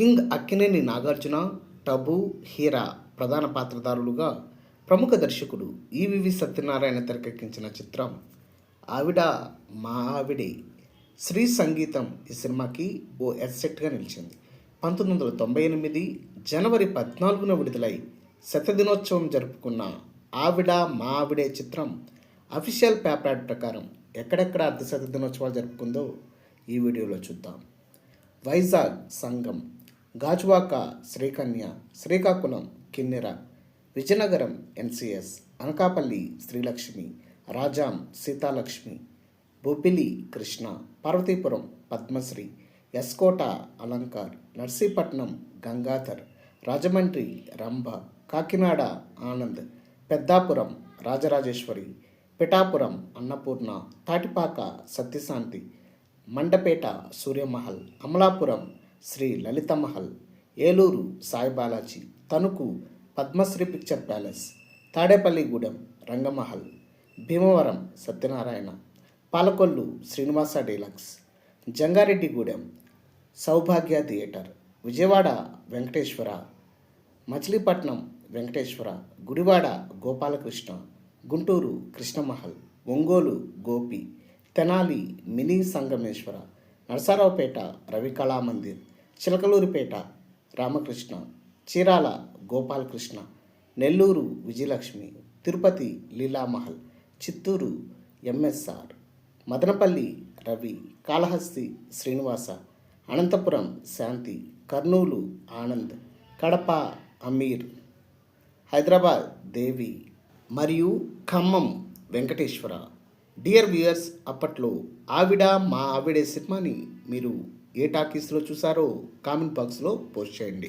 King Akkineni Nagarjuna Tabu Heera ప్రధాన పాత్రధారులుగా ప్రముఖ దర్శకుడు ఈవివి సత్యనారాయణ తెరకెక్కించిన చిత్రం ఆవిడ మా ఆవిడే శ్రీ సంగీతం ఈ సినిమాకి ఓ ఎస్సెట్గా నిలిచింది. పంతొమ్మిది వందల తొంభై ఎనిమిది జనవరి పద్నాలుగున విడుదలై శతదినోత్సవం జరుపుకున్న ఆవిడ మా ఆవిడే చిత్రం అఫీషియల్ పేపర్ ప్రకారం ఎక్కడెక్కడ అర్ధశత దినోత్సవాలు జరుపుకుందో ఈ వీడియోలో చూద్దాం. Vizag Sangham Gajuwaka Srikanya Srikakulam Kinnera Vizianagaram NCS Anakapalli Srilakshmi Rajam Seethalakshmi Bobbili Krishna Parvathipuram Padmasri S Kota Alankar Narsipatnam Gangadhar Rajahmundry Rambha Kakinada Anand Peddapuram Rajarajeswari Pithapuram Annapurna Tatipaka Satyashanti Mandapeta Suryamahal Amalapuram Sri Lalithamahal Eluru Sai Balaji Tanuku Padmasri picture palace Tadepalligudem Rangamahal Bhimavaram Satyanarayana Palakollu Srinivasa deluxe Jangareddygudem Sowbhagya theatre Vijayawada Venkateswara Machilipatnam Venkateswara Gudivada Gopalakrishna Guntur Krishnamahal Ongole Gopi Tenali mini Sangameswara Narasaraopet Ravikalamandir Chilakaluripet Ramakrishna Chirala Gopalakrishna Nellore Vijayalakshmi Tirupati Leelamahal Chittoor MSR Madanapalle Ravi Kalahasti Srinivasa Anantapur Shanti Kurnool Anand Kadapa Amir Hyderabad Devi మరియు Khammam Venkateswara. Dear viewers అప్పట్లో ఆవిడ మా ఆవిడే సినిమాని మీరు ఏ టాకీస్లో చూసారో comment బాక్స్లో post చేయండి.